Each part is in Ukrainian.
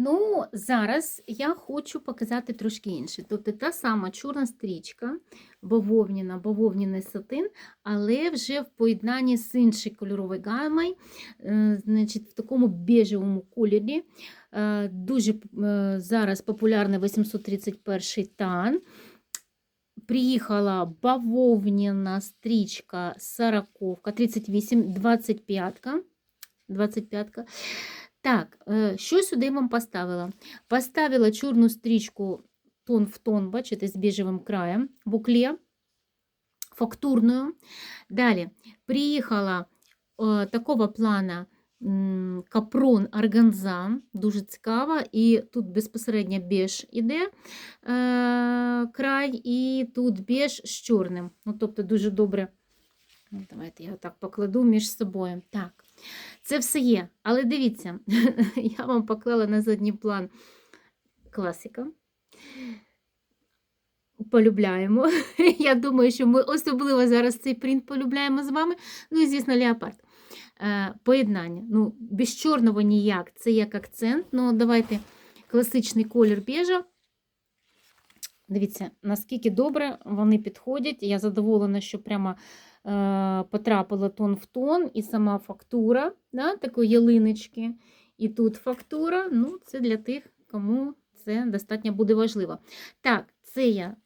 Ну, зараз я хочу показати трошки інше. Тобто та сама чорна стрічка, бавовняна, бавовняний сатин, але вже в поєднанні з іншою кольоровою гамою, е, значить, в такому бежевому кольорі. Е, Дуже е, зараз популярний 831 тан. Приїхала бавовняна стрічка 40, 38, 25. 25. Так, що сюди я вам поставила? Поставила чорну стрічку тон в тон, бачите, з біжевим краєм, букле, фактурною. Далі приїхала е, такого плана капрон органза, дуже цікава, і тут безпосередньо біж іде е, край, і тут біж з чорним. Ну, тобто дуже добре. Ну, Давайте я так покладу між собою. Так, це все є. Але дивіться, я вам поклала на задній план класика. Полюбляємо. Я думаю, що ми особливо зараз цей принт полюбляємо з вами. Ну і, звісно, леопард. Е, Поєднання. Ну, без чорного ніяк. Це як акцент. Ну, давайте класичний колір біжа. Дивіться, наскільки добре вони підходять. Я задоволена, що прямо е, потрапила тон в тон, і сама фактура да, такої ялиночки. І тут фактура. Ну, це для тих, кому це достатньо буде важливо. Так, це я е,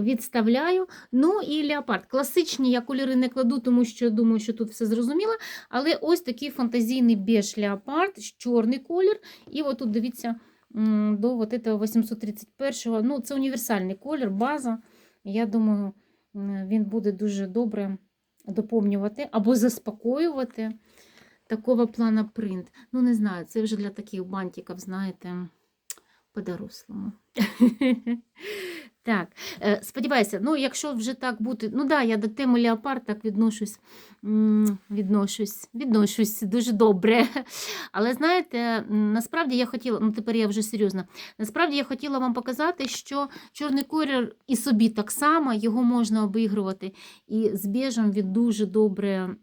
відставляю. Ну і леопард. Класичні я кольори не кладу, тому що думаю, що тут все зрозуміло. Але ось такий фантазійний беж леопард, чорний колір. І отут дивіться до вот этого 831-го. Ну, це універсальний колір, база. Я думаю, він буде дуже добре доповнювати або заспокоювати такого плана принт. Ну, не знаю, це вже для таких бантиків, знаєте, по-дорослому. Так, е, сподіваюся, ну, якщо вже так бути, ну да, я до теми леопард так відношусь, відношусь, відношусь дуже добре. Але знаєте, насправді я хотіла, ну тепер я вже серйозно, насправді я хотіла вам показати, що чорний колір і собі так само, його можна обігрувати. І з біжем він дуже добре,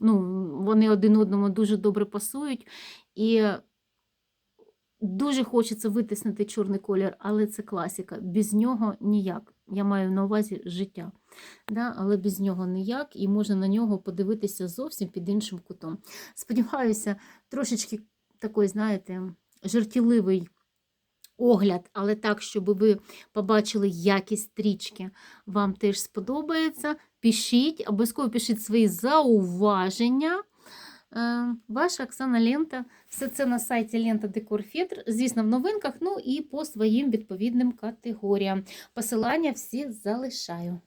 ну, вони один одному дуже добре пасують. І Дуже хочеться витиснути чорний колір, але це класика. Без нього ніяк. Я маю на увазі життя. Да? Але без нього ніяк, і можна на нього подивитися зовсім під іншим кутом. Сподіваюся, трошечки такий, знаєте, жартівливий огляд, але так, щоб ви побачили якість стрічки, вам теж сподобається. Пишіть, обов'язково пишіть свої зауваження. Е, Ваша Оксана Лента. Все це на сайті Лента Декор Фетр, звісно, в новинках, ну і по своїм відповідним категоріям. Посилання всі залишаю.